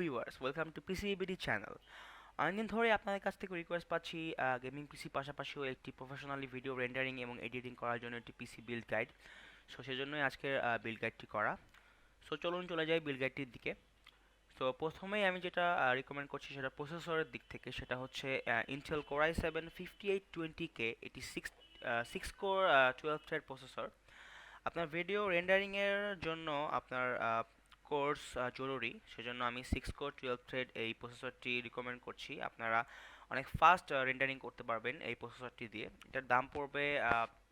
Viewers welcome to PCBD channel অনেকদিন ধরে আপনাদের কাছ থেকে রিকোয়েস্ট পাচ্ছি গেমিং পিসি পাশাপাশিও একটি প্রফেশনালি ভিডিও রেন্ডারিং এবং এডিটিং করার জন্য একটি পিসি বিল্ড গাইড সো সেজন্যই আজকের বিল্ড গাইডটি করা। সো চলুন চলে যাই বিল্ড গাইডটির দিকে। তো প্রথমেই আমি যেটা রিকমেন্ড করছি সেটা প্রসেসরের দিক থেকে, সেটা হচ্ছে Intel core i seven fifty eight twenty K এটি six six core twelve thread processor আপনার ভিডিও রেন্ডারিংয়ের জন্য আপনার কোর্স জরুরি। সেজন্য আমি সিক্স কোর টুয়েলভ থ্রেড এই প্রসেসরটি রিকমেন্ড করছি। আপনারা অনেক ফাস্ট রেন্ডারিং করতে পারবেন এই প্রসেসরটি দিয়ে। এটার দাম পড়বে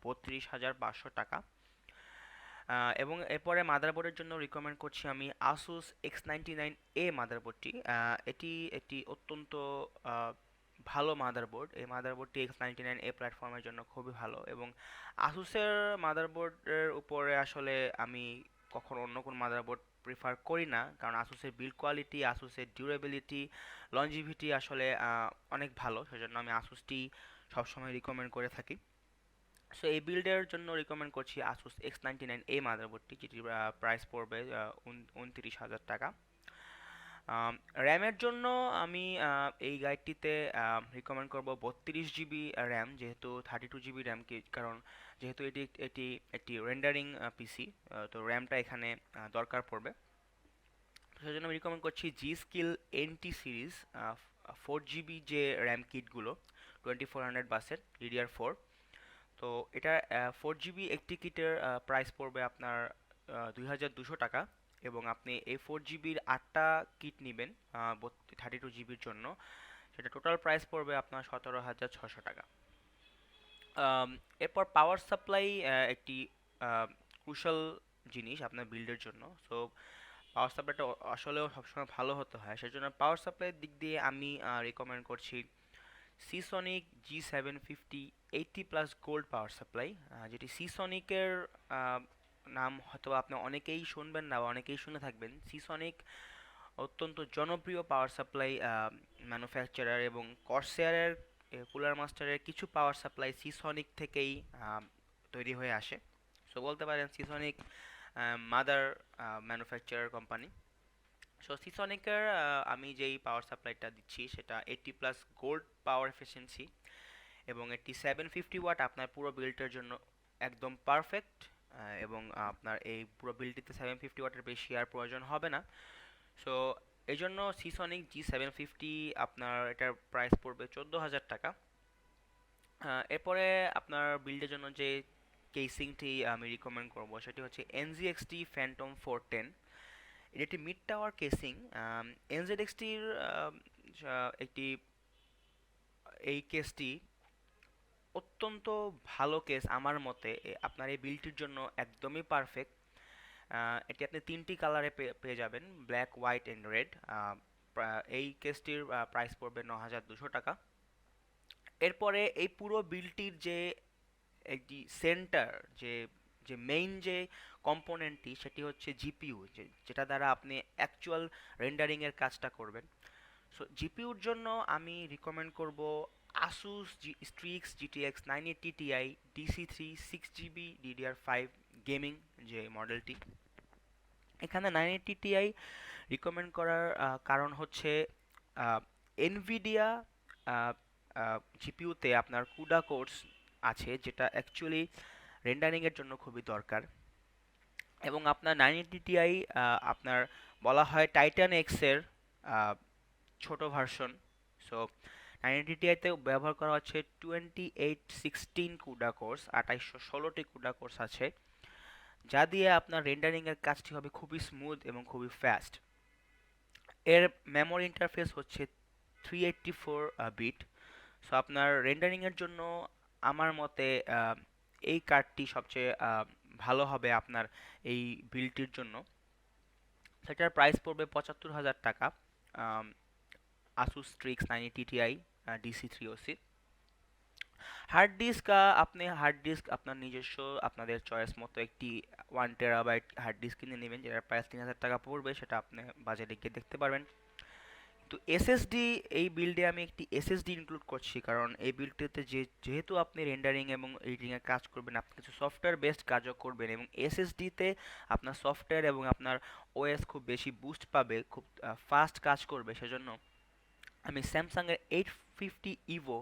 বত্রিশ হাজার পাঁচশো টাকা। এবং এরপরে মাদারবোর্ডের জন্য রিকমেন্ড করছি আমি Asus X ninety nine A মাদারবোর্ডটি এটি একটি অত্যন্ত ভালো মাদারবোর্ড এই মাদারবোর্ডটি এক্স নাইনটি নাইন এ প্ল্যাটফর্মের জন্য খুবই ভালো। এবং আসুসের মাদারবোর্ডের উপরে আসলে আমি কখনো অন্য কোনো মাদারবোর্ড প্রিফার করি না। কারণ আসুসের বিল্ড কোয়ালিটি আসুসের ডিউরেবিলিটি লঞ্জিভিটি আসলে অনেক ভালো। সেজন্য আমি আসুসটি সবসময় রিকমেন্ড করে থাকি। সো এই বিল্ডের জন্য রিকমেন্ড করছি আসুস এক্স নাইনটি নাইন এই মাদারবোর্ডটি যেটির প্রাইস পড়বে উনত্রিশ হাজার টাকা। র্যামের জন্য আমি এই গাইডটিতে রিকমেন্ড করব বত্রিশ জিবি র্যাম যেহেতু থার্টি টু জিবি র্যাম কারণ যেহেতু এটি এটি একটি রেন্ডারিং পিসি তো র্যামটা এখানে দরকার পড়বে। সেজন্য আমি রিকমেন্ড করছি G Skill NT series four GB যে র্যাম কিটগুলো টোয়েন্টি ফোর হান্ড্রেড বাসের ডিডিআর ফোর তো এটা ফোর জিবি একটি কিটের প্রাইস পড়বে আপনার দুই হাজার দুশো টাকা। এবং আপনি এ ফোর জিবির আটটা কিট নেবেন থার্টি টু জিবির জন্য। সেটা টোটাল প্রাইস পড়বে আপনার সতেরো হাজার ছশো টাকা। এরপর পাওয়ার সাপ্লাই একটি কুশল জিনিস আপনার বিল্ডের জন্য। সো পাওয়ার সাপ্লাইটা আসলেও সবসময় ভালো হতে হয়। সেজন্য পাওয়ার সাপ্লাইয়ের দিক দিয়ে আমি রেকমেন্ড করছি Seasonic G seven fifty eighty plus gold power supply যেটি সিসনিকের নাম হয়তো আপনি অনেকেই শুনবেন না বা অনেকেই শুনে থাকবেন। সিসনিক অত্যন্ত জনপ্রিয় পাওয়ার সাপ্লাই ম্যানুফ্যাকচারার এবং কর্সেয়ারের কুলার মাস্টারের কিছু পাওয়ার সাপ্লাই সিসনিক থেকেই তৈরি হয়ে আসে। সো বলতে পারেন Seasonic mother manufacturer company so সিসনিকের আমি যেই পাওয়ার সাপ্লাইটা দিচ্ছি সেটা eighty plus gold power efficiency এবং এটি সেভেন ফিফটি ওয়াট আপনার পুরো বিল্ডের জন্য একদম পারফেক্ট এবং আপনার এই পুরো বিল্ডটিতে সেভেন ফিফটি ওয়াটের বেশি আর প্রয়োজন হবে না। সো এই জন্য সিসনিক জি সেভেন ফিফটি আপনার এটার প্রাইস পড়বে চোদ্দ হাজার টাকা এরপরে আপনার বিল্ডের জন্য যে কেসিংটি আমি রিকমেন্ড করব, সেটি হচ্ছে এনজিএক্সটি ফ্যান্টম ফোর টেন এটি একটি মিড টাওয়ার কেসিং এনজেডএক্সটির একটি, এই কেসটি অত্যন্ত ভালো কেস আমার মতে আপনার এই বিলটির জন্য একদমই পারফেক্ট এটি আপনি তিনটি কালারে পেয়ে যাবেন ব্ল্যাক হোয়াইট অ্যান্ড রেড এই কেসটির প্রাইস পড়বে ন হাজার দুশো টাকা। এরপরে এই পুরো বিলটির যে একটি সেন্টার যে যে মেইন যে কম্পোনেন্টটি সেটি হচ্ছে জিপিইউ যেটা দ্বারা আপনি অ্যাকচুয়াল রেন্ডারিংয়ের কাজটা করবেন। সো জিপিইউর জন্য আমি রিকমেন্ড করব Asus G Strix GTX nine eighty Ti DC three six GB DDR five gaming যে মডেলটি এখানে নাইন এইটটি টিআই রিকমেন্ড করার কারণ হচ্ছে এনভিডিয়া জিপিউতে আপনার কুডা কোর্স আছে, যেটা অ্যাকচুয়ালি রেন্ডারিংয়ের জন্য খুবই দরকার। এবং আপনার নাইন এইটটি টিআই আপনার বলা হয় টাইটান এক্সের ছোট ভার্সন সো নাইনটি টিআইতে ব্যবহার করা হচ্ছে twenty eight sixteen CUDA cores আঠাইশশো ষোলোটি কুডা কোর্স আছে, যা দিয়ে আপনার রেন্ডারিংয়ের কাজটি হবে খুবই স্মুথ এবং খুবই ফাস্ট এর মেমোরি ইন্টারফেস হচ্ছে three eighty four bit so আপনার রেন্ডারিংয়ের জন্য আমার মতে এই কার্ডটি সবচেয়ে ভালো হবে আপনার এই বিলটির জন্য। সেটার প্রাইস পড়বে পঁচাত্তর হাজার টাকা nine Ti DC three OC hard disk আপনি হার্ড ডিস্ক আপনার নিজস্ব, আপনাদের চয়েস মতো একটি ওয়ান টেরাবাইট হার্ড ডিস্ক কিনে নেবেন, যেটার প্রাইস তিন হাজার টাকা পড়বে, সেটা আপনি বাজারে গিয়ে দেখতে পারবেন। তো এসএসডি এই বিল্ডে আমি একটি এসএসডি ইনক্লুড করছি, কারণ এই বিল্ডটিতে যে, যেহেতু আপনি রেন্ডারিং এবং এডিটিংয়ে কাজ করবেন, আপনি কিছু সফটওয়্যার বেসড কাজও করবেন এবং এসএসডিতে আপনার সফটওয়্যার এবং আপনার ওএস খুব বেশি বুস্ট পাবে, খুব ফাস্ট কাজ করবে, সেজন্য আমি স্যামসাংয়ের eight fifty Evo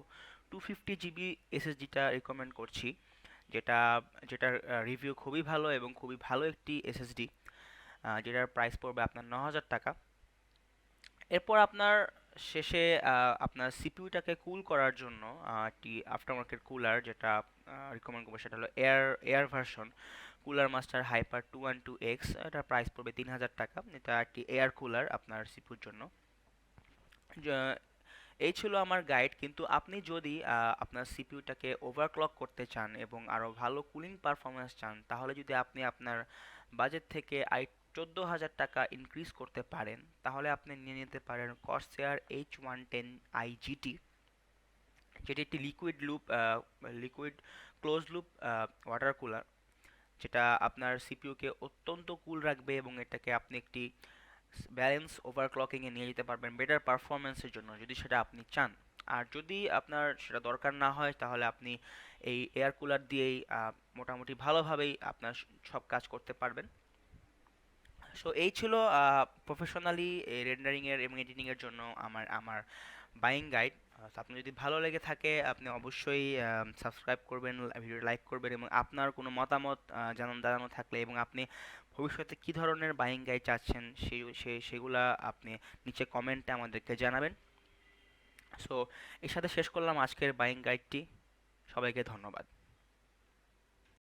two fifty GB এসএসডিটা recommend করছি, যেটা, যেটার রিভিউ খুবই ভালো এবং খুবই ভালো একটি এসএসডি যেটার প্রাইস পড়বে আপনার ন হাজার টাকা। এরপর আপনার শেষে আপনার সিপিউটাকে কুল করার জন্য একটি আফটারমার্কেট কুলার যেটা রিকমেন্ড করব সেটা হলো air air version Cooler Master Hyper two one two X এটার প্রাইস পড়বে তিন হাজার টাকা। এটা একটি এয়ার কুলার আপনার সিপিইউর জন্য। এই ছিল আমার গাইড কিন্তু আপনি যদি আপনার সিপিইউটাকে ওভারক্লক করতে চান এবং আরও ভালো কুলিং পারফরমেন্স চান, তাহলে যদি আপনি আপনার বাজেট থেকে আই, চোদ্দ হাজার টাকা ইনক্রিজ করতে পারেন, তাহলে আপনি নিয়ে নিতে পারেন Corsair H one ten IGT যেটি একটি liquid loop liquid close loop water cooler যেটা আপনার সিপিইউকে অত্যন্ত কুল রাখবে এবং এটাকে আপনি একটি ব্যালেন্স ওভারক্লকিংয়ে নিয়ে যেতে পারবেন বেটার পারফরমেন্সের জন্য যদি সেটা আপনি চান। আর যদি আপনার সেটা দরকার না হয়, তাহলে আপনি এই এয়ার কুলার দিয়েই মোটামুটি ভালোভাবেই আপনার সব কাজ করতে পারবেন। সো এই ছিল প্রফেশনালি রেন্ডারিংয়ের এবং এডিটিংয়ের জন্য আমার আমার বাইং গাইড আপনি যদি ভালো লেগে থাকে, আপনি অবশ্যই সাবস্ক্রাইব করবেন ভিডিও লাইক করবেন এবং আপনার কোনো মতামত জানান জানানো থাকলে এবং আপনি ভবিষ্যতে কী ধরনের বাইং গাইড চাচ্ছেন, সেই, সে- সেগুলা আপনি নিচে কমেন্টে আমাদেরকে জানাবেন। সো এর সাথে শেষ করলাম আজকের বাইং গাইডটি সবাইকে ধন্যবাদ।